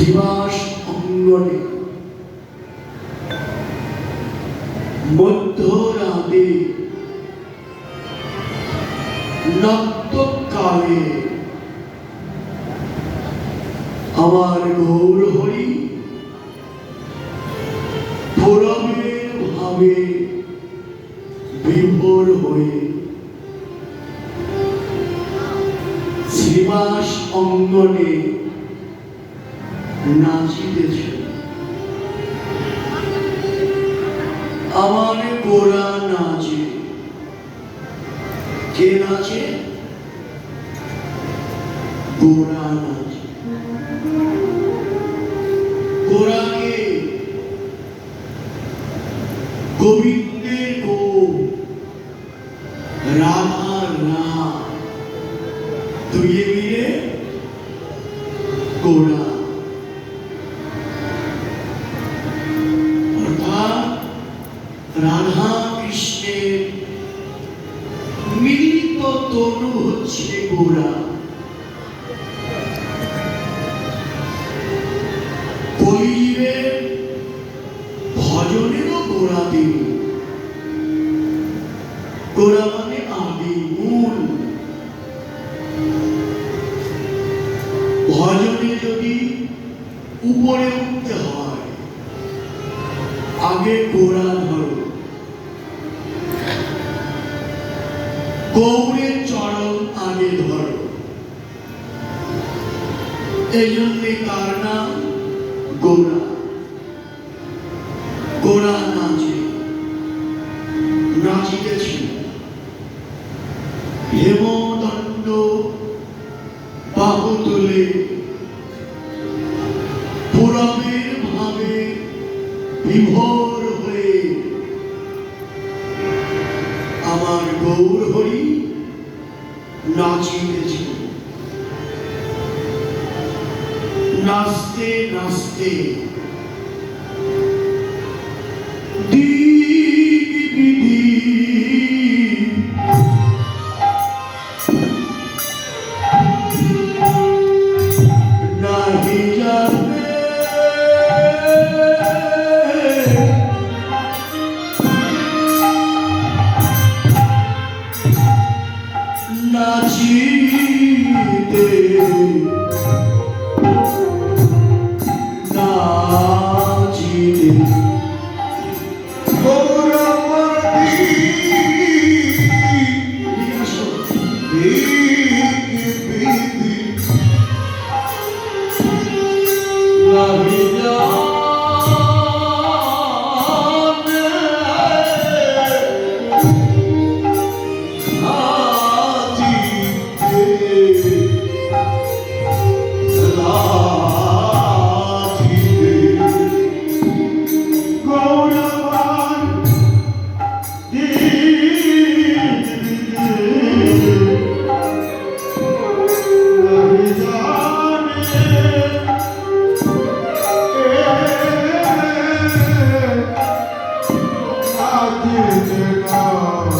শিবাস অঙ্গনে মধ্যরাতে নক্তকালে আমার গৌর হরি পুরবের ভাবে বিভোর হয়ে শ্রীবাস অঙ্গনে নাচিতেছে আমার গোড়া নাচে। কে নাচে? গোড়া মানে আদি মূল। ভজনে যদি উপরে উঠতে হয়, আগে গোড়া ধরো। গৌরের চরণ আগে ধরো। এই জন্যে তার নাম গোড়া গোড়া nasci, nasci. you do,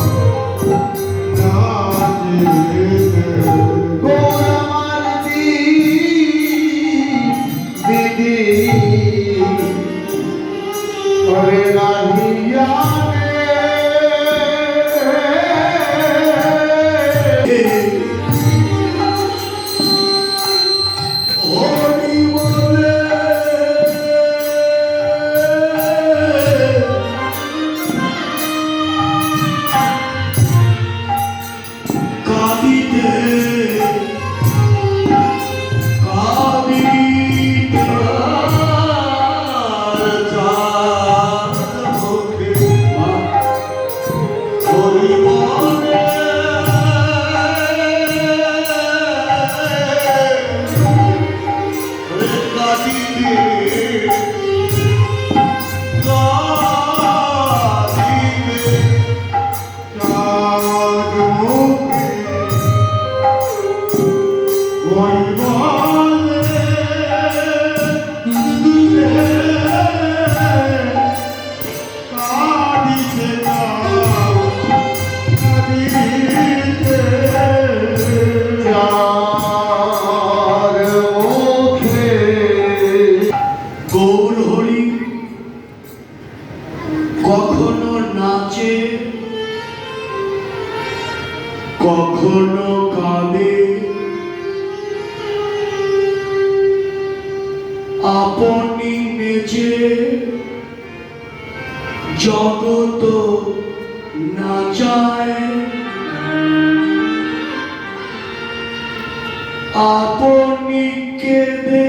আপনি কেঁদে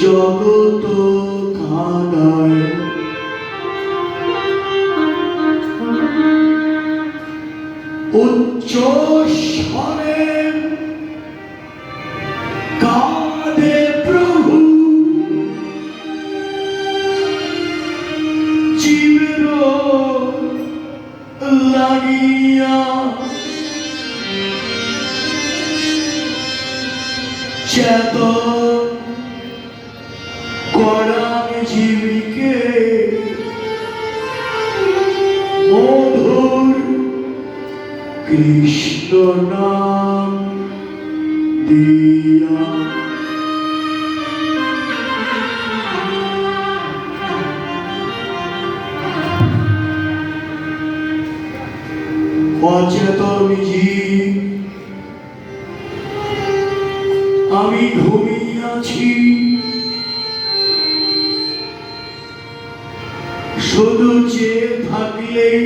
জগত কাঁদায়। উচ্চ স্বরে কাঁদে প্রভু। চেতন করান জীবিকে মধুর কৃষ্ণ নাম দিয়া। অচেতন জীব ঘুমিয়াছি। শুধু চেয়ে থাকলেই,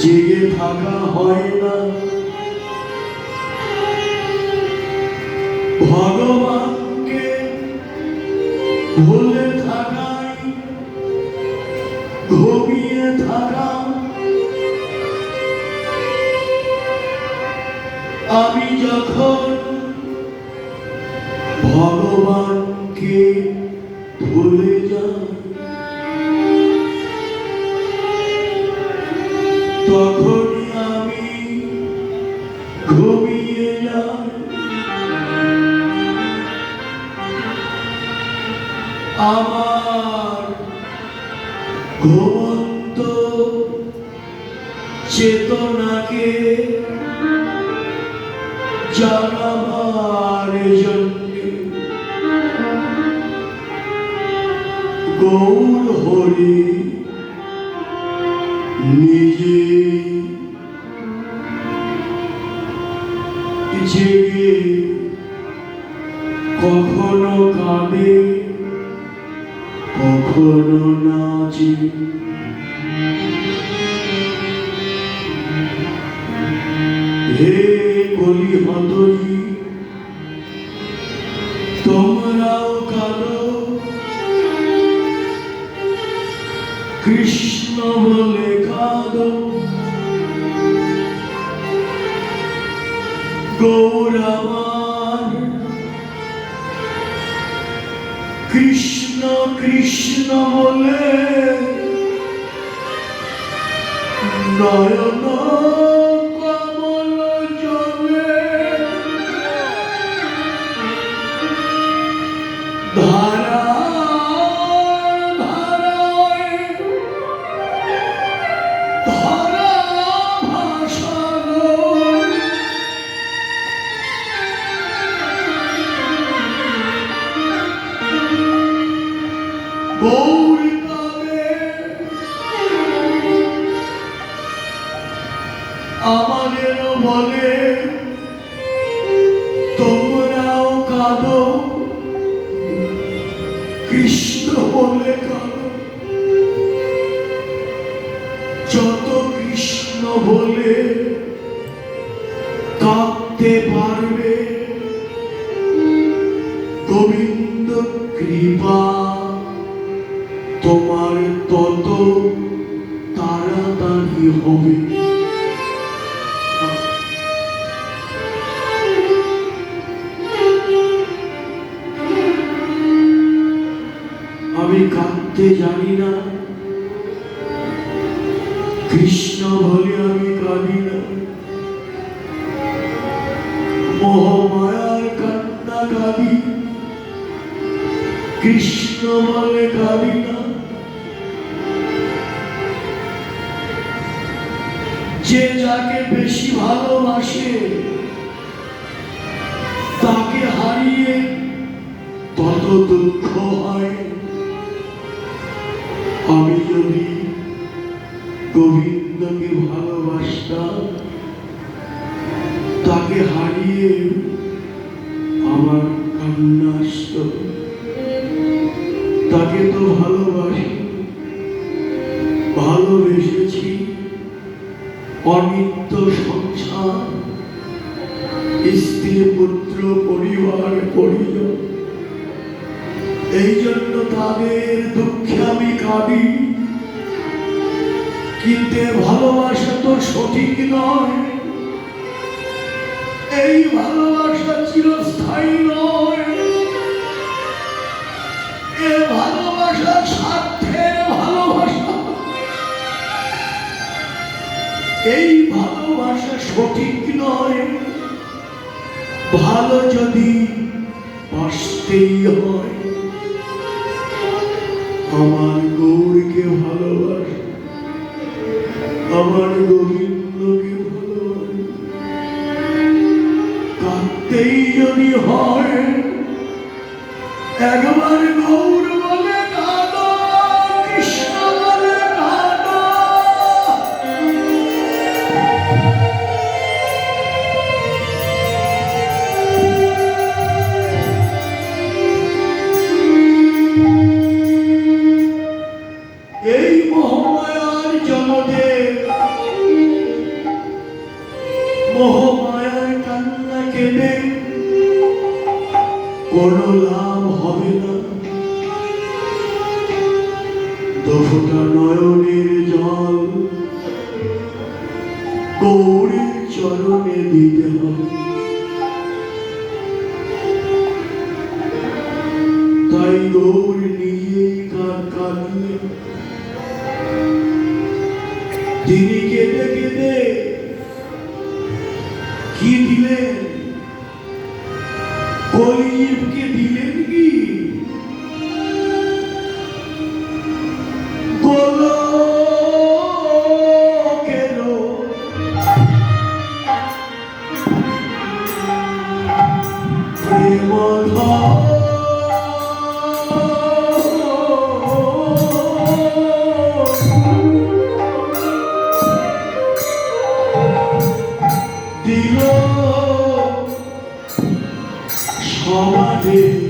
জেগে থাকা হয় না। ভগবানকে ভুলে থাকাই, ঘুমিয়ে থাকা। আমি যখন আমার ঘুমন্ত চেতনাকে জানাবার জন্যে গৌর হরি নিজে জেগে কখনো কাঁদে। কখনো নাচে হে কলি হতরি তোমরাও কাঁদো কৃষ্ণ বলে কাঁদো গৌর কৃষ্ণ বলে নয়ন কৃষ্ণ বলে যত কৃষ্ণ বলে কাঁদতে জানি না। কৃষ্ণ বলে আমি কাঁদি না। মোহমায়ার কান্না কাঁদি। কৃষ্ণ বলে কাঁদি না। যে যাকে বেশি ভালোবাসে, তাকে হারিয়ে তত দুঃখ হয়। আমি যদি গোবিন্দকে ভালোবাসতাম, তাকে হারিয়ে আমার কান্না তাকে তো ভালোবাসি, ভালোবেসেছি অনিত্য সংসার, স্ত্রী পুত্র পরিবার পরিজন। এই জন্য তাদের দুঃখে আমি কাঁদি। কিন্তু ভালোবাসা তো সঠিক নয়। এই ভালোবাসা চিরস্থায়ী নয়। এ ভালোবাসা স্বার্থের ভালোবাসা। এই ভালোবাসা সঠিক নয়। ভালো যদি বাসতেই হয়। আমার গৌরকে ভালোবাস। আমার গোবিন্দকে ভালোবাস। কাঁদতেই যদি হয় একবার গৌর লাভ হবে না। দফটা নয়নের জল গৌরীর চরণে দিতে হবে। তাই গৌর নিজেই কার কাঁদিয়ে তিনি কেঁদে কেঁদে কি দিলেন? কলিজীবকে দিল। সমাধি